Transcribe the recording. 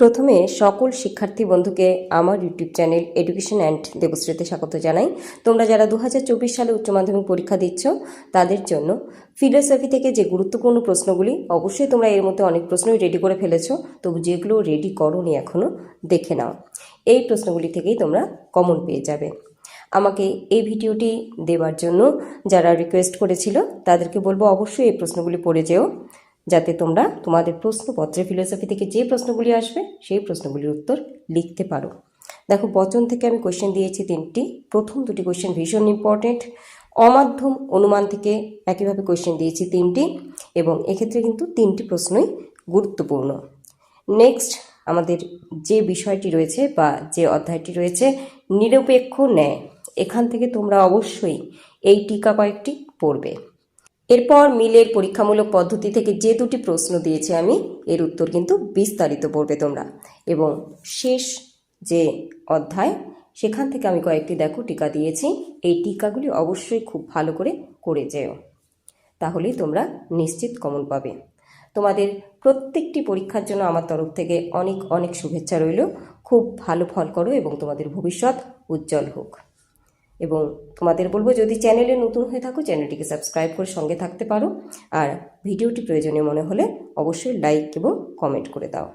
প্রথমে সকল শিক্ষার্থী বন্ধুকে আমার ইউটিউব চ্যানেল এডুকেশন অ্যান্ড দেবশ্রীতে স্বাগত জানাই। তোমরা যারা দু হাজার চব্বিশ সালে উচ্চ মাধ্যমিক পরীক্ষা দিচ্ছ, তাদের জন্য ফিলোসফি থেকে যে গুরুত্বপূর্ণ প্রশ্নগুলি, অবশ্যই তোমরা এর মধ্যে অনেক প্রশ্নই রেডি করে ফেলেছো, তবু যেগুলো রেডি করোনি এখনও দেখে নাও। এই প্রশ্নগুলি থেকেই তোমরা কমন পেয়ে যাবে। আমাকে এই ভিডিওটি দেওয়ার জন্য যারা রিকোয়েস্ট করেছিল, তাদেরকে বলব অবশ্যই এই প্রশ্নগুলি পড়ে যেও। যাতে তোমরা তোমাদের প্রশ্নপত্রে ফিলোসফি থেকে যে প্রশ্নগুলি আসবে, সেই প্রশ্নগুলির উত্তর লিখতে পারো। দেখো, বচন থেকে আমি কোয়েশ্চেন দিয়েছি তিনটি। প্রথম দুটি কোশ্চেন ভীষণ ইম্পর্টেন্ট অমাধ্যম অনুমান থেকে একইভাবে কোশ্চেন দিয়েছি তিনটি এবং এক্ষেত্রে কিন্তু তিনটি প্রশ্নই গুরুত্বপূর্ণ। নেক্সট আমাদের যে বিষয়টি রয়েছে বা যে অধ্যায়টি রয়েছে, নিরপেক্ষ ন্যায়। এখান থেকে তোমরা অবশ্যই এই টিকা কয়েকটি পড়বে। এরপর মিলের পরীক্ষামূলক পদ্ধতি থেকে যে দুটি প্রশ্ন দিয়েছি আমি, এর উত্তর কিন্তু বিস্তারিত পড়বে তোমরা। এবং শেষ যে অধ্যায়, সেখান থেকে আমি কয়েকটি দেখো, টিকা দিয়েছি। এই টিকাগুলি অবশ্যই খুব ভালো করে করে যেও। তাহলেই তোমরা নিশ্চিত কমন পাবে। তোমাদের প্রত্যেকটি পরীক্ষার জন্য আমার তরফ থেকে অনেক অনেক শুভেচ্ছা রইল। খুব ভালো ফল করো এবং তোমাদের ভবিষ্যৎ উজ্জ্বল হোক। এবং তোমাদের বলব যদি চ্যানেলে নতুন হয়ে থাকো, চ্যানেলটিকে সাবস্ক্রাইব করে সঙ্গে থাকতে পারো। আর ভিডিওটি প্রয়োজনীয় মনে হলে অবশ্যই লাইক এবং কমেন্ট করে দাও।